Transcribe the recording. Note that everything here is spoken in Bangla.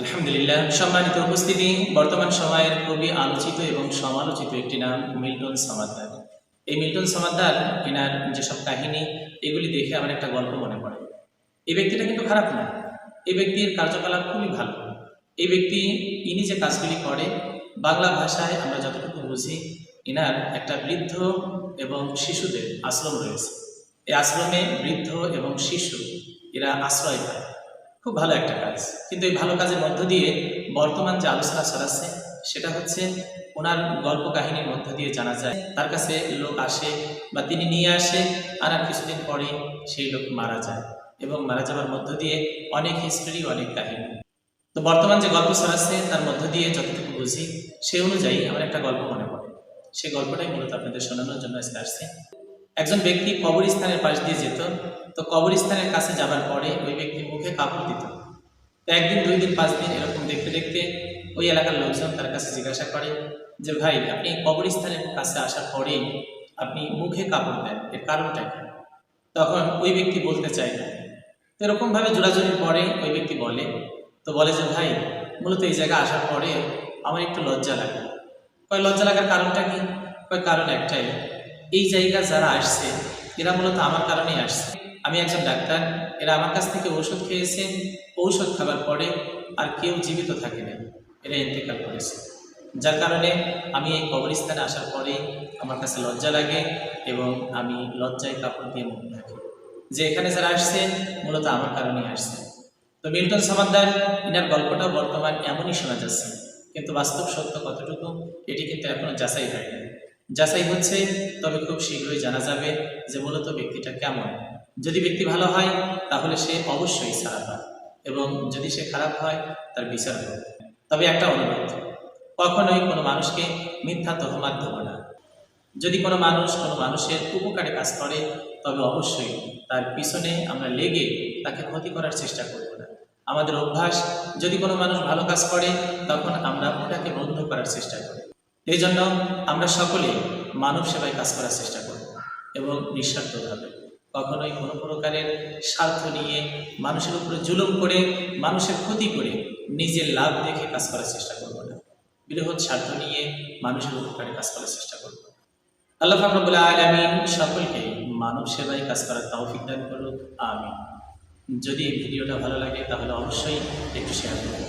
আলহামদুলিল্লাহ, সম্মানিত উপস্থিতি, বর্তমান সময়ের খুবই আলোচিত এবং সমালোচিত একটি নাম, মিল্টন সমাদ্দার। এই মিল্টন সমাদ্দার, এনার যেসব কাহিনী, এগুলি দেখে আমার একটা গল্প মনে পড়ে। এই ব্যক্তিটা কিন্তু খারাপ না। এই ব্যক্তির কার্যকলাপ খুবই ভালো। এই ব্যক্তি, ইনি যে কাজগুলি করে, বাংলা ভাষায় আমরা যতটুকু বুঝি, এনার একটা বৃদ্ধ এবং শিশুদের আশ্রম রয়েছে। এই আশ্রমে বৃদ্ধ এবং শিশু, এরা আশ্রয় পায়। খুব ভালো একটা কাজ। কিন্তু এই ভালো কাজের মধ্য দিয়ে বর্তমান যে আলোচনা ছড়াচ্ছে সেটা হচ্ছে ওনার গল্প কাহিনীর মধ্য দিয়ে জানা যায়, তার কাছে লোক আসে বা তিনি নিয়ে আসে, আর আর কিছুদিন পরে সেই লোক মারা যায় এবং মারা যাওয়ার মধ্য দিয়ে অনেক হিস্ট্রি অনেক কাহিনী। তো বর্তমান যে গল্প ছড়াচ্ছে তার মধ্য দিয়ে যতটুকু বুঝি সেই অনুযায়ী আমার একটা গল্প মনে পড়ে। সেই গল্পটাই মূলত আপনাদের শোনানোর জন্য আজকে আসছে। একজন ব্যক্তি কবরস্থানের পাশ দিয়ে যেত, তো কবরস্থানের কাছে যাবার পরে ওই ব্যক্তি মুখে কাপড় দিত। তো একদিন, দুই দিন, পাঁচ দিন এরকম দেখতে দেখতে ওই এলাকার লোকজন তার কাছে জিজ্ঞাসা করে যে, ভাই, আপনি কবরস্থানের কাছে আসার পরেই আপনি মুখে কাপড় দেন, এর কারণটা কি? তখন ওই ব্যক্তি বলতে চায় না। এরকমভাবে জোড়াজুড়ির পরে ওই ব্যক্তি বলে, তো বলে যে, ভাই, মূলত এই জায়গায় আসার পরে আমার একটু লজ্জা লাগে। কয়, লজ্জা লাগার কারণটা কি? কয়, কারণ একটাই, এই জায়গা যারা আসছে, এরা মূলত আমার কারণেই আসছে। আমি একজন ডাক্তার এরা আমার কাছ থেকে ওষুধ খেয়েছে, ঔষধ খাবার পরে আর কেউ জীবিত থাকে না। এরা ইন্তেকাল করেছে। যার কারণে আমি এই কবরস্থানে আসার পরে আমার কাছে লজ্জা লাগে এবং আমি লজ্জায় কাপড় দিয়ে মুখ থাকি যে এখানে যারা আসছে, মূলত আমার কারণেই আসছে। তো মিল্টন সমাদ্দার এনার গল্পটাও বর্তমান এমনই শোনা যাচ্ছে, কিন্তু বাস্তব সত্য কতটুকু, এটি কিন্তু এখনও যাচাই হয়নি। যাচাই হচ্ছে, তবে খুব শীঘ্রই জানা যাবে যে মূলত ব্যক্তিটা কেমন। যদি ব্যক্তি ভালো হয়, তাহলে সে অবশ্যই ছাড়া পায় এবং যদি সে খারাপ হয়, তার বিচার হবে। তবে একটা অনুরোধ, কখনোই কোনো মানুষকে মিথ্যা তহমাত দেব না। যদি কোনো মানুষ কোনো মানুষের উপকারে কাজ করে, তবে অবশ্যই তার পিছনে আমরা লেগে তাকে ক্ষতি করার চেষ্টা করব না। আমাদের অভ্যাস, যদি কোনো মানুষ ভালো কাজ করে, তখন আমরা ওটাকে বন্ধ করার চেষ্টা করি। এই জন্য আমরা সকলে মানব সেবায় কাজ করার চেষ্টা করব এবং নিঃস্বার্থভাবে। কখনোই কোনো প্রকারের স্বার্থ নিয়ে মানুষের উপরে জুলুম করে, মানুষের ক্ষতি করে নিজের লাভ দেখে কাজ করার চেষ্টা করব না। বৃহৎ স্বার্থ নিয়ে মানুষের উপকারে কাজ করার চেষ্টা করব। আল্লাহ ফাকরবুল্লাহ আলমিন সকলকে মানব সেবায় কাজ করার তৌফিক দান করুক আমি যদি এই ভিডিওটা ভালো লাগে তাহলে অবশ্যই একটু শেয়ার করুন।